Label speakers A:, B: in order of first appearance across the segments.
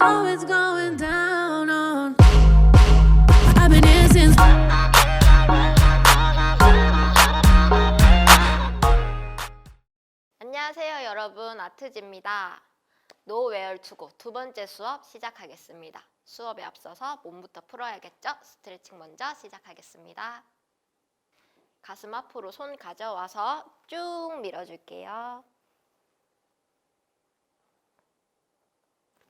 A: Oh,
B: 안녕하세요, 여러분. 아트지입니다. 노웨어 투고 두 번째 수업 시작하겠습니다. 수업에 앞서서 몸부터 풀어야겠죠? 스트레칭 먼저 시작하겠습니다. 가슴 앞으로 손 가져와서 쭉 밀어줄게요.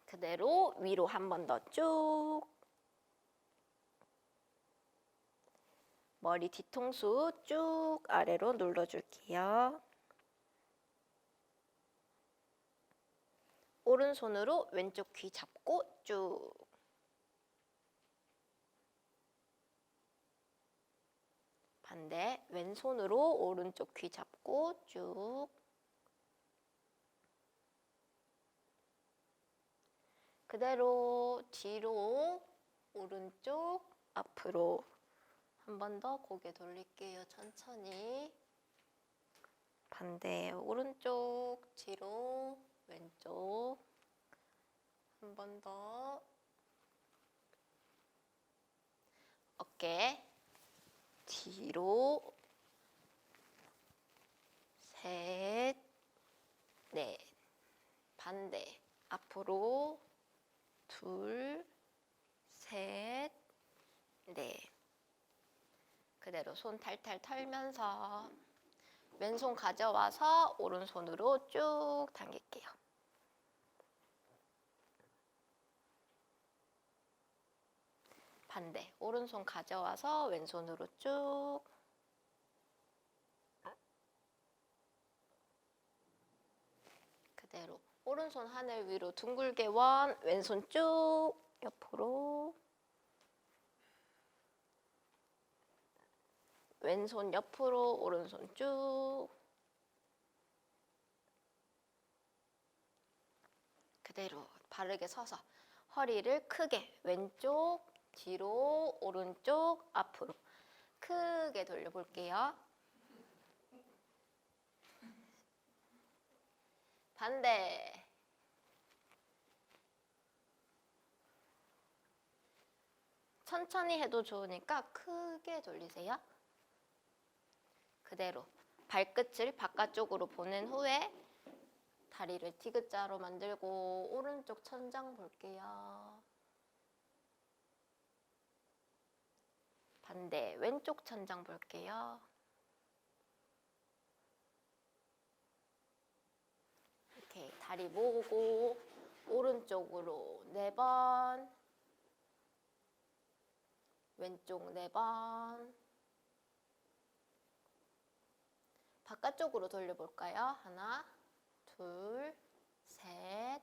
B: 그대로 위로 한 번 더 쭉. 머리 뒤통수 쭉 아래로 눌러줄게요. 오른손으로 왼쪽 귀 잡고 쭉. 반대 왼손으로 오른쪽 귀 잡고 쭉. 그대로 뒤로 오른쪽 앞으로 한 번 더 고개 돌릴게요. 천천히 반대 오른쪽 뒤로 왼쪽 한 번 더 어깨 뒤로 셋넷 반대 앞으로 둘, 셋, 넷. 그대로 손 탈탈 털면서 왼손 가져와서 오른손으로 쭉 당길게요. 반대. 오른손 가져와서 왼손으로 쭉 오른손 하늘 위로 둥글게 원, 왼손 쭉 옆으로 왼손 옆으로 오른손 쭉 그대로 바르게 서서 허리를 크게 왼쪽 뒤로 오른쪽 앞으로 크게 돌려볼게요. 반대 천천히 해도 좋으니까 크게 돌리세요. 그대로 발끝을 바깥쪽으로 보낸 후에 다리를 티그자로 만들고 오른쪽 천장 볼게요. 반대 왼쪽 천장 볼게요. 이렇게 다리 모으고 오른쪽으로 네번 왼쪽 4번 바깥쪽으로 돌려볼까요? 하나, 둘, 셋,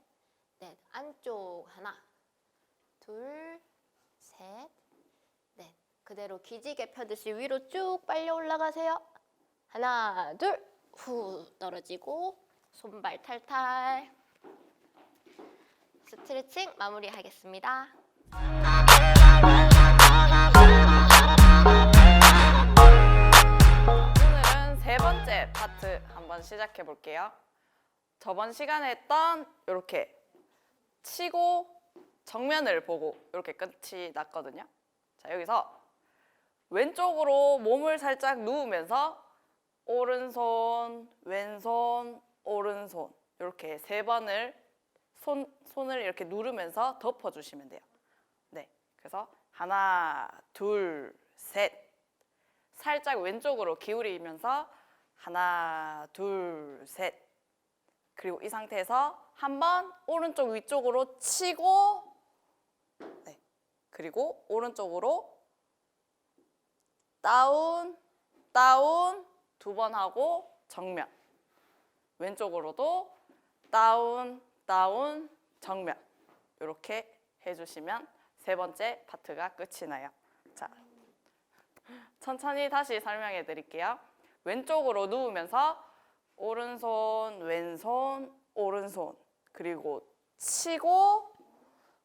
B: 넷 안쪽 하나, 둘, 셋, 넷 그대로 기지개 펴듯이 위로 쭉 빨려 올라가세요 하나, 둘, 후 떨어지고 손발 탈탈 스트레칭
C: 마무리하겠습니다 시작해 볼게요. 저번 시간에 했던 이렇게 치고 정면을 보고 이렇게 끝이 났거든요. 자, 여기서 왼쪽으로 몸을 살짝 누우면서 오른손, 왼손, 오른손 이렇게 세 번을 손, 손을 이렇게 누르면서 덮어주시면 돼요. 네, 그래서 하나, 둘, 셋 살짝 왼쪽으로 기울이면서 하나, 둘, 셋. 그리고 이 상태에서 한 번 오른쪽 위쪽으로 치고 네. 그리고 오른쪽으로 다운, 다운 두 번 하고 정면. 왼쪽으로도 다운, 다운, 정면. 이렇게 해주시면 세 번째 파트가 끝이 나요. 자, 천천히 다시 설명해 드릴게요. 왼쪽으로 누우면서 오른손, 왼손, 오른손 그리고 치고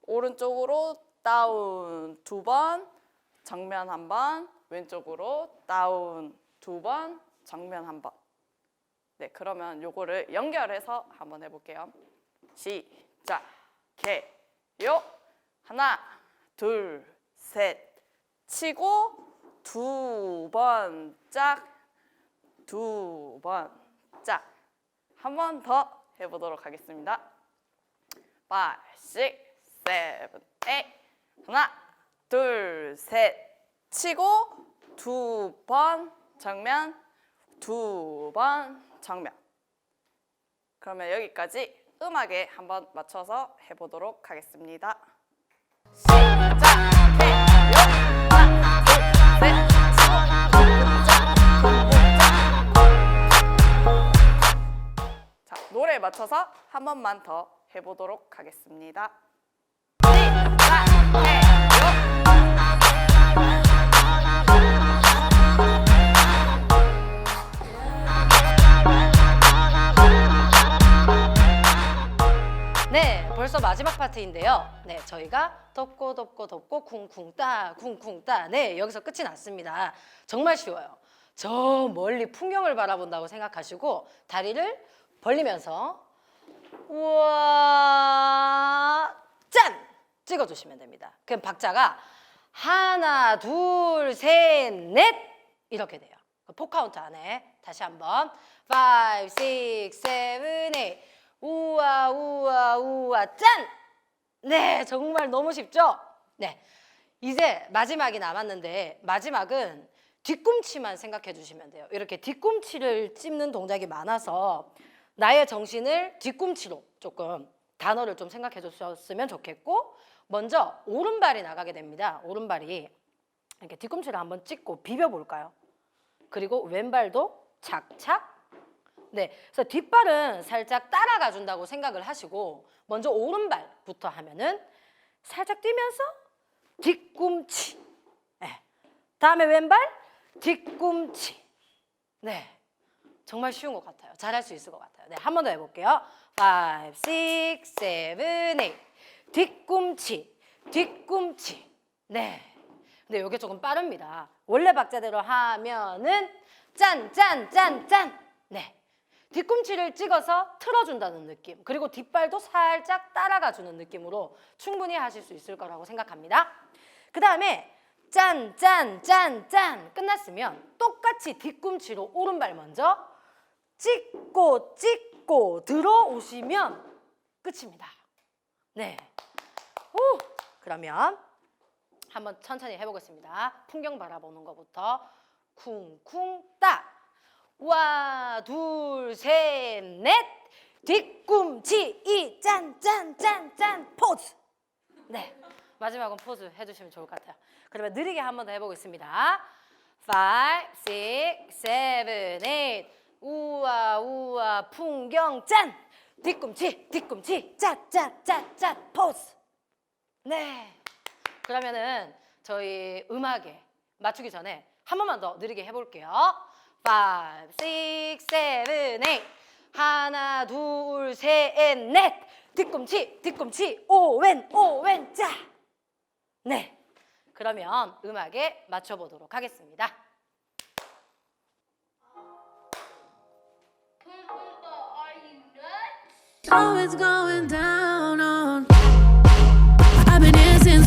C: 오른쪽으로 다운 두 번, 정면 한 번, 왼쪽으로 다운 두 번, 정면 한 번. 네, 그러면 요거를 연결해서 한번 해볼게요. 시작, 개, 요. 하나, 둘, 셋. 치고 두번짝 두 번. 자, 한 번 더 해보도록 하겠습니다. 5, 6, 7, 8. 하나, 둘, 셋. 치고 두 번 정면, 두 번 정면. 그러면 여기까지 음악에 한번 맞춰서 해보도록 하겠습니다. 시작! 요거를 맞춰서 한 번만 더 해보도록 하겠습니다.
D: 네, 벌써 마지막 파트인데요. 네, 저희가 덮고 덮고 덮고 쿵쿵 따, 쿵쿵 따. 네, 여기서 끝이 났습니다. 정말 쉬워요. 저 멀리 풍경을 바라본다고 생각하시고 다리를 벌리면서 우와 짠 찍어주시면 됩니다. 그럼 박자가 하나 둘 셋 넷 이렇게 돼요. 그 포카운트 안에 다시 한번 5, 6, 7, 8 우와 우와 우와 짠! 네 정말 너무 쉽죠? 네 이제 마지막이 남았는데 마지막은 뒤꿈치만 생각해 주시면 돼요. 이렇게 뒤꿈치를 찝는 동작이 많아서 나의 정신을 뒤꿈치로 조금 단어를 좀 생각해 줬으면 좋겠고 먼저 오른발이 나가게 됩니다. 오른발이 이렇게 뒤꿈치를 한번 찍고 비벼 볼까요? 그리고 왼발도 착착 네, 그래서 뒷발은 살짝 따라가 준다고 생각을 하시고 먼저 오른발부터 하면은 살짝 뛰면서 뒤꿈치. 네. 다음에 왼발 뒤꿈치. 네. 정말 쉬운 것 같아요. 잘할 수 있을 것 같아요. 네, 한 번 더 해볼게요. 5, 6, 7, 8. 뒤꿈치, 뒤꿈치. 네. 근데 이게 조금 빠릅니다. 원래 박자대로 하면은 짠, 짠, 짠, 짠. 네. 뒤꿈치를 찍어서 틀어준다는 느낌. 그리고 뒷발도 살짝 따라가주는 느낌으로 충분히 하실 수 있을 거라고 생각합니다. 그 다음에 짠, 짠, 짠, 짠 끝났으면 똑같이 뒤꿈치로 오른발 먼저 찍고 찍고 들어오시면 끝입니다. 네. 오, 그러면 한번 천천히 해보겠습니다. 풍경 바라보는 것부터 쿵쿵 따. 와, 둘, 셋, 넷. 뒤꿈치 이짠짠짠짠 포즈. 네. 마지막은 포즈 해주시면 좋을 것 같아요. 그러면 느리게 한번더 해보겠습니다. 5, 6, 7, 8. 우와 우와 풍경 짠 뒤꿈치 뒤꿈치 짠짠짠짠 포스 네 그러면은 저희 음악에 맞추기 전에 한 번만 더 느리게 해볼게요 5, 6, 7, 8 하나 둘 셋 넷 뒤꿈치 뒤꿈치 오왼 오왼 짜네 그러면 음악에 맞춰보도록 하겠습니다
A: Always going down on. I've been here since.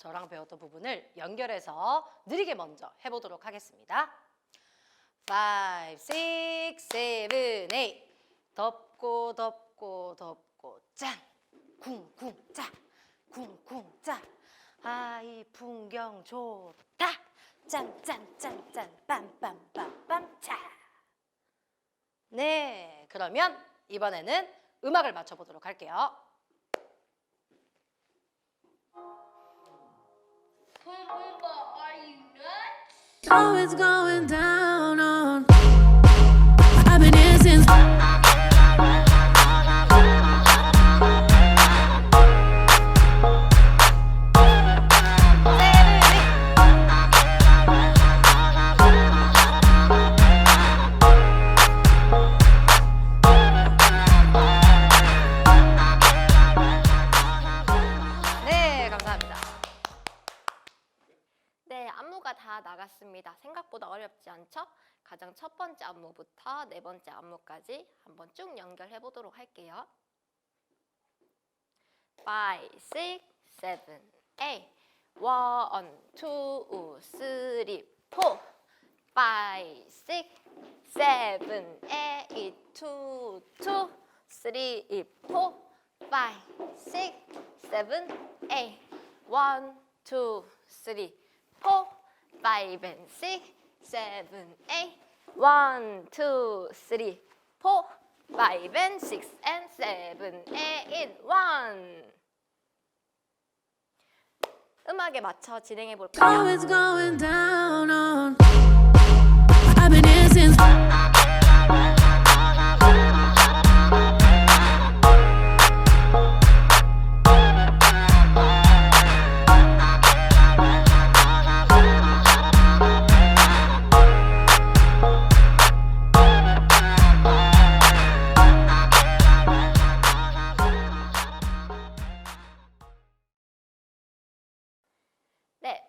D: 저랑 배웠던 부분을 연결해서 느리게 먼저 해보도록 하겠습니다. 5, 6, 7, 8 덮고 덮고 덮고 짠 쿵쿵 짜 쿵쿵 짜 아이 풍경 좋다 짠짠짠짠 빰빰빰빰 짜 네, 그러면 이번에는 음악을 맞춰보도록 할게요. Always going down on.
A: I've been here since.
B: 안무부터 네 번째 안무까지 한번 쭉 연결해 보도록 할게요. 5, 6, 7, 8 1, 2, 3, 4 5, 6, 7, 8 2, 2 3, 4 5, 6, 7, 8 1, 2, 3, 4 5 and 6, 7, 8 One, two, three, four, five and six and seven and eight. One. 음악에 맞춰 진행해 볼까요? How it's going down
A: on. I've been here since.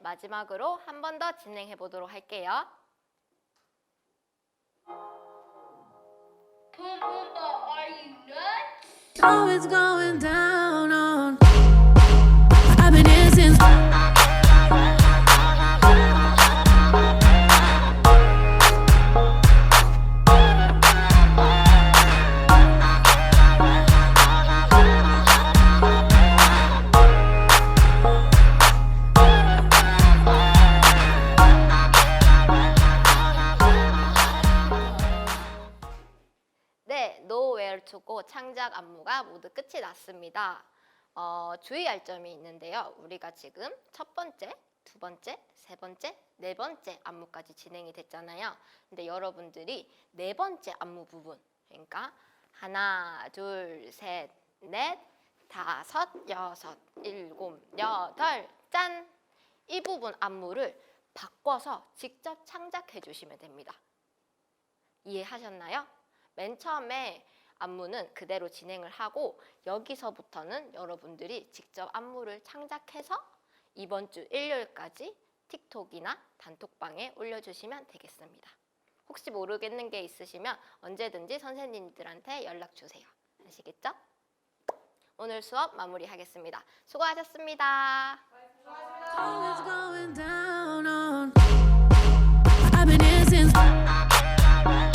B: 마지막으로 한 번 더 진행해 보도록 할게요.
A: Always going down.
B: 안무가 모두 끝이 났습니다. 어, 주의할 점이 있는데요. 우리가 지금 첫 번째, 두 번째, 세 번째, 네 번째 안무까지 진행이 됐잖아요. 근데 여러분들이 네 번째 안무 부분, 그러니까 하나, 둘, 셋, 넷, 다섯, 여섯, 일곱, 여덟, 짠! 이 부분 안무를 바꿔서 직접 창작해 주시면 됩니다. 이해하셨나요? 맨 처음에 안무는 그대로 진행을 하고 여기서부터는 여러분들이 직접 안무를 창작해서 이번 주 일요일까지 틱톡이나 단톡방에 올려주시면 되겠습니다. 혹시 모르겠는 게 있으시면 언제든지 선생님들한테 연락 주세요. 아시겠죠? 오늘 수업 마무리하겠습니다. 수고하셨습니다.
A: 수고하셨습니다.